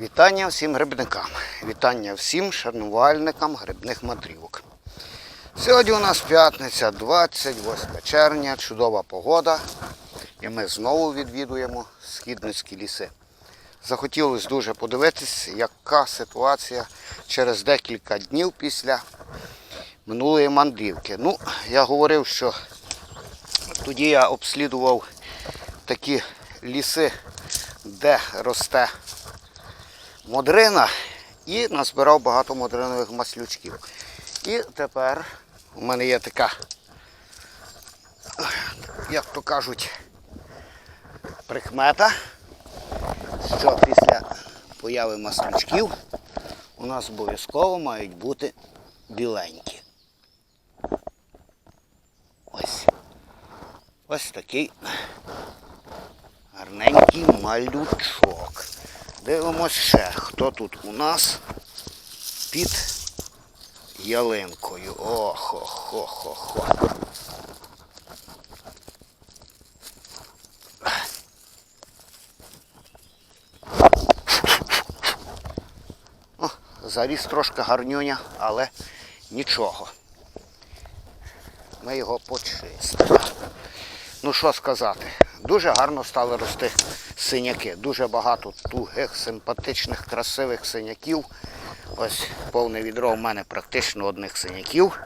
Вітання всім грибникам. Вітання всім шанувальникам грибних мандрівок. Сьогодні у нас п'ятниця, 28 червня, чудова погода. І ми знову відвідуємо східницькі ліси. Захотілося дуже подивитись, яка ситуація через декілька днів після минулої мандрівки. Ну, я говорив, що тоді я обслідував такі ліси, де росте модрина і назбирав багато модринових маслючків. І тепер у мене є така, як то кажуть, прикмета, що після появи маслючків у нас обов'язково мають бути біленькі. Ось. Ось такий гарненький малючок. Дивимось ще, хто тут у нас під ялинкою. Охо-хо-хо-хо. Заріс трошки гарнюня, але нічого. Ми його почистимо. Ну що сказати, дуже гарно стали рости синяки. Дуже багато тугих, симпатичних, красивих синяків. Ось повне відро в мене практично одних синяків,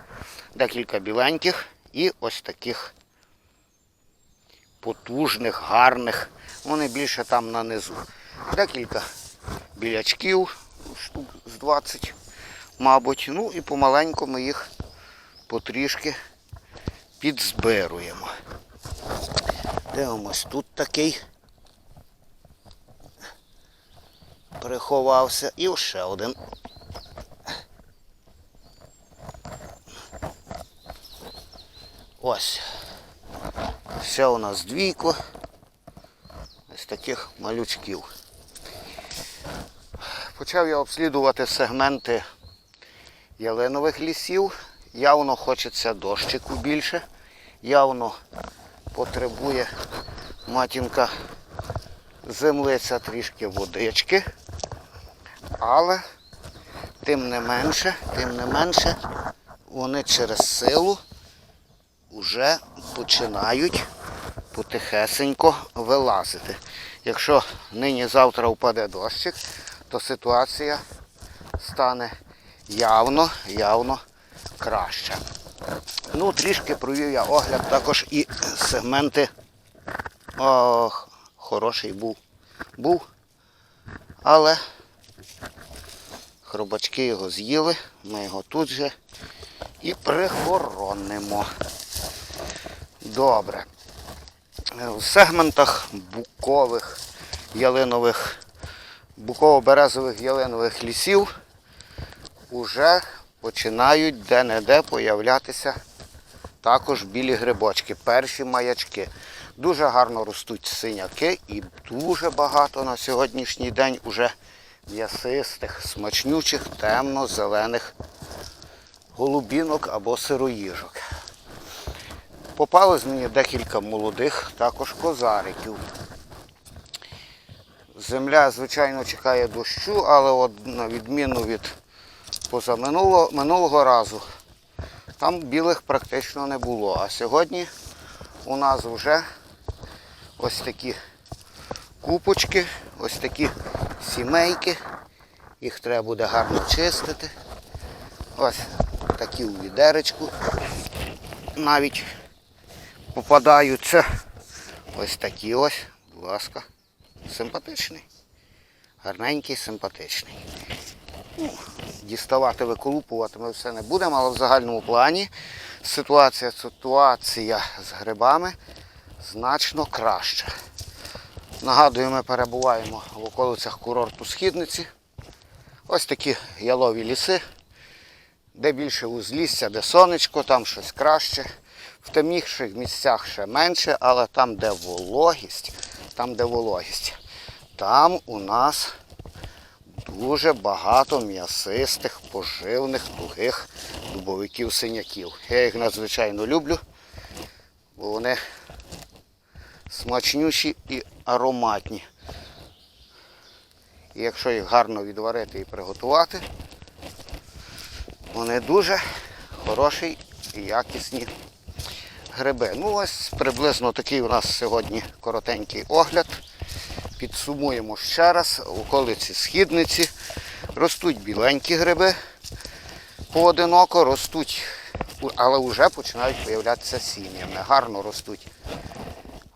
декілька біленьких і ось таких потужних, гарних. Вони більше там на низу. Декілька білячків, штук з 20, мабуть. Ну і помаленьку ми їх потрішки підзбируємо. Дивимось, тут такий приховався і ще один. Ось. Ще у нас двійко. Ось таких малючків. Почав я обслідувати сегменти ялинових лісів. Явно хочеться дощику більше. Явно потребує матінка землиця трішки водички. Але тим не менше, тим не менше, вони через силу вже починають потихесенько вилазити. Якщо нині-завтра впаде дощик, то ситуація стане явно, явно краща. Ну, трішки провів я огляд також і сегменти. Ох, хороший був. Був. Але хробачки його з'їли, ми його тут же і прихоронимо. Добре. В сегментах букових ялинових, буково-березових ялинових лісів уже починають де-не-де появлятися також білі грибочки, перші маячки. Дуже гарно ростуть синяки і дуже багато на сьогоднішній день уже м'ясистих, смачнючих, темно-зелених голубінок або сироїжок. Попалось мені декілька молодих, також козариків. Земля, звичайно, чекає дощу, але от на відміну від позаминулого минулого разу, там білих практично не було. А сьогодні у нас вже ось такі купочки, ось такі сімейки. Їх треба буде гарно чистити. Ось такі у відеречку навіть попадаються. Ось такі ось, будь ласка, симпатичний. Гарненький, симпатичний. Ну, діставати, виколупувати ми все не будемо, але в загальному плані ситуація, ситуація з грибами значно краща. Нагадую, ми перебуваємо в околицях курорту Східниці. Ось такі ялові ліси, де більше узлісся, де сонечко, там щось краще. В темніших місцях ще менше, але там, де вологість, там, де вологість, там у нас дуже багато м'ясистих, поживних, тугих дубовиків-синяків. Я їх надзвичайно люблю, бо вони смачнющі і ароматні. І якщо їх гарно відварити і приготувати, вони дуже хороші і якісні гриби. Ну ось приблизно такий у нас сьогодні коротенький огляд. Підсумуємо ще раз, у околиці східниці ростуть біленькі гриби поодиноко, ростуть, але вже починають появлятися сім'ями. Гарно ростуть.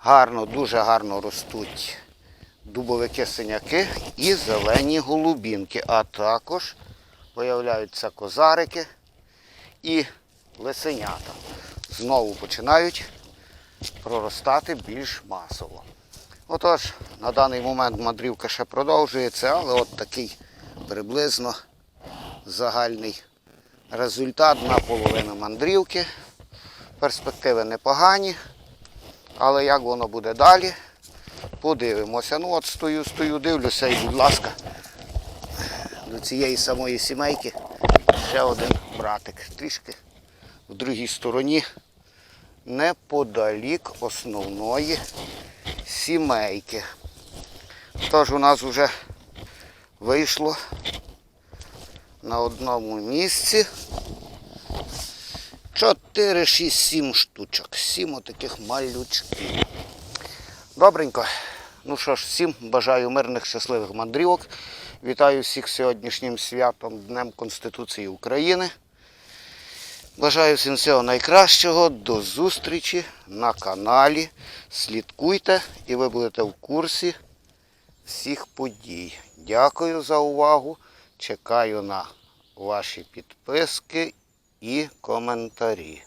Гарно, дуже гарно ростуть дубовики синяки і зелені голубінки. А також появляються козарики і лисенята. Знову починають проростати більш масово. Отож, на даний момент мандрівка ще продовжується, але от такий приблизно загальний результат на половину мандрівки. Перспективи непогані, але як воно буде далі, подивимося. Ну от стою, стою, дивлюся і, будь ласка, до цієї самої сімейки ще один братик. Трішки в другій стороні, неподалік основної сімейки. Тож у нас вже вийшло на одному місці 4, 6, 7 штучок. 7 отаких малючків. Добренько. Ну що ж, всім бажаю мирних, щасливих мандрівок. Вітаю всіх сьогоднішнім святом Днем Конституції України. Бажаю всім всього найкращого. До зустрічі на каналі. Слідкуйте і ви будете в курсі всіх подій. Дякую за увагу. Чекаю на ваші підписки і коментарі.